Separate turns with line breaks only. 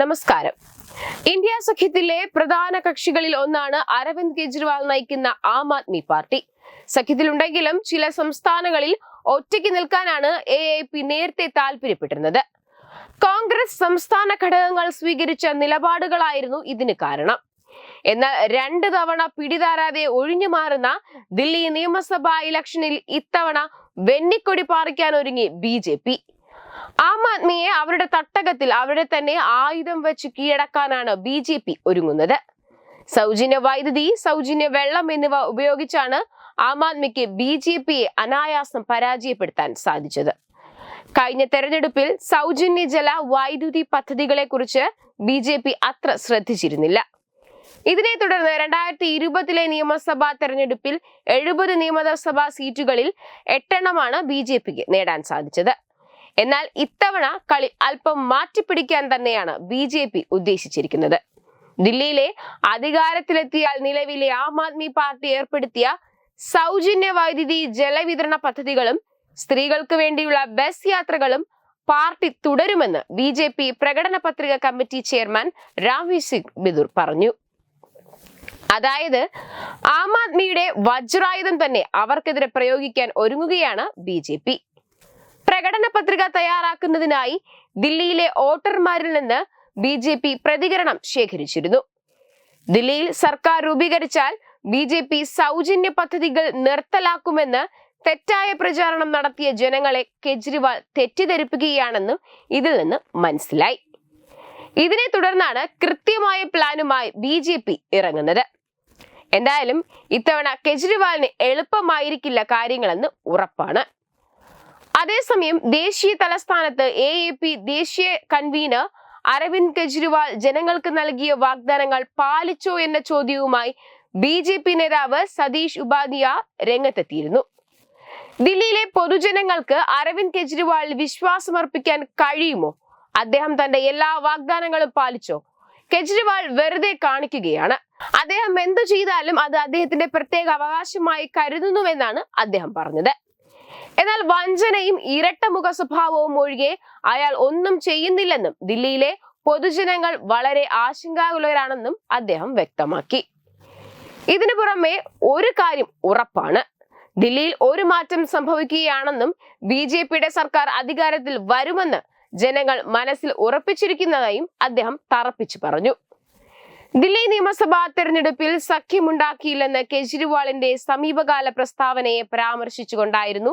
നമസ്കാരം. ഇന്ത്യ സഖ്യത്തിലെ പ്രധാന കക്ഷികളിൽ ഒന്നാണ് അരവിന്ദ് കെജ്രിവാൾ നയിക്കുന്ന ആം ആദ്മി പാർട്ടി. സഖ്യത്തിലുണ്ടെങ്കിലും ചില സംസ്ഥാനങ്ങളിൽ ഒറ്റയ്ക്ക് നിൽക്കാനാണ് എ എ പി നേരത്തെ താല്പര്യപ്പെട്ടിരുന്നത്. കോൺഗ്രസ് സംസ്ഥാന ഘടകങ്ങൾ സ്വീകരിച്ച നിലപാടുകളായിരുന്നു ഇതിന് കാരണം. എന്നാൽ രണ്ട് തവണ പിടിതാരാതെ ഒഴിഞ്ഞു മാറുന്ന ദില്ലി നിയമസഭാ ഇലക്ഷനിൽ ഇത്തവണ വെന്നിക്കൊടി പാറിക്കാൻ ഒരുങ്ങി ബി ജെ പി. ആം ആദ്മിയെ അവരുടെ തട്ടകത്തിൽ അവരെ തന്നെ ആയുധം വെച്ച് കീഴടക്കാനാണ് ബി ജെ പി ഒരുങ്ങുന്നത്. സൗജന്യ വൈദ്യുതി സൗജന്യ വെള്ളം എന്നിവ ഉപയോഗിച്ചാണ് ആം ആദ്മിക്ക് ബി ജെ പിയെ അനായാസം പരാജയപ്പെടുത്താൻ സാധിച്ചത്. കഴിഞ്ഞ തെരഞ്ഞെടുപ്പിൽ സൗജന്യ ജല വൈദ്യുതി പദ്ധതികളെ കുറിച്ച് ബി ജെ പി അത്ര ശ്രദ്ധിച്ചിരുന്നില്ല. ഇതിനെ തുടർന്ന് രണ്ടായിരത്തി ഇരുപതിലെ നിയമസഭാ തെരഞ്ഞെടുപ്പിൽ എഴുപത് നിയമസഭാ സീറ്റുകളിൽ എട്ടെണ്ണമാണ് ബി ജെ പിക്ക് നേടാൻ സാധിച്ചത്. എന്നാൽ ഇത്തവണ കളി അല്പം മാറ്റിപ്പിടിക്കാൻ തന്നെയാണ് ബി ജെ പി ഉദ്ദേശിച്ചിരിക്കുന്നത്. ദില്ലിയിലെ അധികാരത്തിലെത്തിയാൽ നിലവിലെ ആം ആദ്മി പാർട്ടി ഏർപ്പെടുത്തിയ സൗജന്യ വൈദ്യുതി ജലവിതരണ പദ്ധതികളും സ്ത്രീകൾക്ക് വേണ്ടിയുള്ള ബസ് യാത്രകളും പാർട്ടി തുടരുമെന്ന് ബി ജെ പി പ്രകടന പത്രിക കമ്മിറ്റി ചെയർമാൻ രാംവി സിംഗ് ബിദുർ പറഞ്ഞു. അതായത് ആം ആദ്മിയുടെ വജ്രായുധം തന്നെ അവർക്കെതിരെ പ്രയോഗിക്കാൻ ഒരുങ്ങുകയാണ് ബി ജെ പി. പ്രകടന പത്രിക തയ്യാറാക്കുന്നതിനായി ദില്ലിയിലെ വോട്ടർമാരിൽ നിന്ന് ബി ജെ പി പ്രതികരണം ശേഖരിച്ചിരുന്നു. ദില്ലിയിൽ സർക്കാർ രൂപീകരിച്ചാൽ ബി ജെ പി സൗജന്യ പദ്ധതികൾ നിർത്തലാക്കുമെന്ന് തെറ്റായ പ്രചാരണം നടത്തിയ ജനങ്ങളെ കെജ്രിവാൾ തെറ്റിദ്ധരിപ്പിക്കുകയാണെന്നും ഇതിൽ നിന്ന് മനസ്സിലായി. ഇതിനെ തുടർന്നാണ് കൃത്യമായ പ്ലാനുമായി ബി ജെ പി ഇറങ്ങുന്നത്. എന്തായാലും ഇത്തവണ കെജ്രിവാളിന് എളുപ്പമായിരിക്കില്ല കാര്യങ്ങളെന്ന് ഉറപ്പാണ്. അതേസമയം ദേശീയ തലസ്ഥാനത്ത് എ എ പി ദേശീയ കൺവീനർ അരവിന്ദ് കെജ്രിവാൾ ജനങ്ങൾക്ക് നൽകിയ വാഗ്ദാനങ്ങൾ പാലിച്ചോ എന്ന ചോദ്യവുമായി ബി ജെ പി നേതാവ് സതീഷ് ഉപാധ്യ രംഗത്തെത്തിയിരുന്നു. ദില്ലിയിലെ പൊതുജനങ്ങൾക്ക് അരവിന്ദ് കെജ്രിവാളിൽ വിശ്വാസമർപ്പിക്കാൻ കഴിയുമോ? അദ്ദേഹം തന്റെ എല്ലാ വാഗ്ദാനങ്ങളും പാലിച്ചോ? കെജ്രിവാൾ വെറുതെ കാണിക്കുകയാണ്. അദ്ദേഹം എന്തു ചെയ്താലും അത് അദ്ദേഹത്തിന്റെ പ്രത്യേക അവകാശമായി കരുതുന്നുവെന്നാണ് അദ്ദേഹം പറഞ്ഞത്. എന്നാൽ വഞ്ചനയും ഇരട്ടമുഖ സ്വഭാവവും ഒഴികെ അയാൾ ഒന്നും ചെയ്യുന്നില്ലെന്നും ദില്ലിയിലെ പൊതുജനങ്ങൾ വളരെ ആശങ്കാകുലരാണെന്നും അദ്ദേഹം വ്യക്തമാക്കി. ഇതിനു പുറമെ ഒരു കാര്യം ഉറപ്പാണ്. ദില്ലിയിൽ ഒരു മാറ്റം സംഭവിക്കുകയാണെന്നും ബി ജെ പിയുടെ സർക്കാർ അധികാരത്തിൽ വരുമെന്ന് ജനങ്ങൾ മനസ്സിൽ ഉറപ്പിച്ചിരിക്കുന്നതായും അദ്ദേഹം തറപ്പിച്ചു പറഞ്ഞു. ദില്ലി നിയമസഭാ തെരഞ്ഞെടുപ്പിൽ സഖ്യമുണ്ടാക്കിയില്ലെന്ന് കെജ്രിവാളിന്റെ സമീപകാല പ്രസ്താവനയെ പരാമർശിച്ചുകൊണ്ടായിരുന്നു